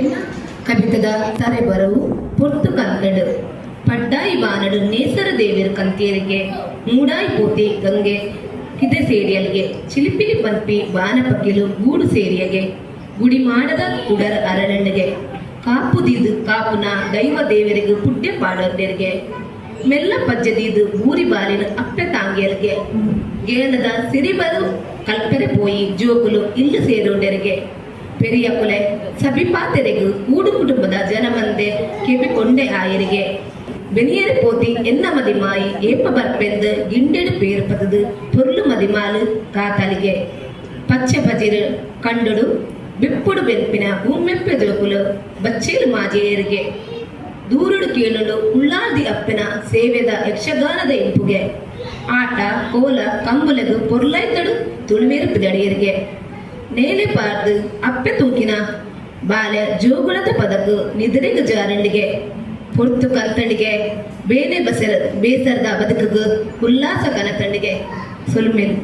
ಎಲ್ಲ ಕವಿತದ ಸರೆಬರವು ಪೊರ್ತು ಕನ್ನಡು ಪಡ್ಡಾಯಿ ಬಾನಡು ನೇಸರ ದೇವಿರ ಕಂತೇರಿಗೆ ಮೂಡಾಯಿ ಪೋತಿ ಗಂಗೆ ಕಿದೆ ಸೇರಿಯಲ್ಗೆ ಚಿಲಿಪಿಲಿ ಪಂಪಿ ಬಾನ ಪಗಿಲು ಗೂಡು ಸೇರಿಯಗೆ ಗುಡಿ ಮಾಡದ ಕುಡರ್ ಅರಣ್ಯಗೆ ಕಾಪು ದೀದು ಕಾಪುನ ದೈವ ದೇವರಿಗೆ ಪುಡ್ಯ ಪಾಡೋರ್ಗೆ ಮೆಲ್ಲ ಪಜ್ಜದೀದು ಊರಿ ಬಾಲಿನ ಅಪ್ಪೆ ತಾಂಗಿಯಲ್ಗೆ ಗೇಲದ ಸಿರಿಬರು ಕಲ್ಪೆರೆ ಪೋಯಿ ಜೋಗುಲು ಇಲ್ಲು ಸೇರೋಂಡೆರಿಗೆ ಪೆರಿಯ ಕುಲೆ ಸಭಿಪಾ ತೆರೆಗು ಮೂಡು ಕುಟುಂಬದ ಜನ ಮಂದೆ ಕಿವಿಕೊಂಡೆ ಆಯರಿಗೆ வெளியேறு போத்தி என்ன மதிமாய் ஏப்ப பற்பெந்து கிண்டெடு பேர்ப்பது பொருள் மதிமாலு காத்தலிகே பச்சை பஜிரு கண்டுடு விப்புடு வெற்பின உம்மெப்பெதுலகுலு பச்சேல் மாஜேருகே ದೂರುಡು ಕೇಳಲು ಉಳ್ಳಾದಿ ಅಪ್ಪಿನ ಸೇವೆದ ಯಕ್ಷಗಾನದ ಇಂಪುಗೆ ಆಟ ಕೋಲ ಕಂಬುಲೆಗು ಪೊರ್ಲೈತಡು ತುಳುವೇರು ಪಿದಡಿಯರಿಗೆ ನೇಲೆ ಪಾರ್ದು ಅಪ್ಪೆ ತೂಕಿನ ಬಾಲ್ಯ ಜೋಗುಳದ ಪದಕು ನಿದ್ರೆಗೆ ಜಾರಂಡಿಗೆ ಪೊರ್ತು ಕಲ್ತಂಡಿಗೆ ಬೇನೆ ಬಸರ ಬೇಸರದ ಬದುಕು ಉಲ್ಲಾಸ ಕನತಂಡಿಗೆ ಸುಲ್ಮೇಲು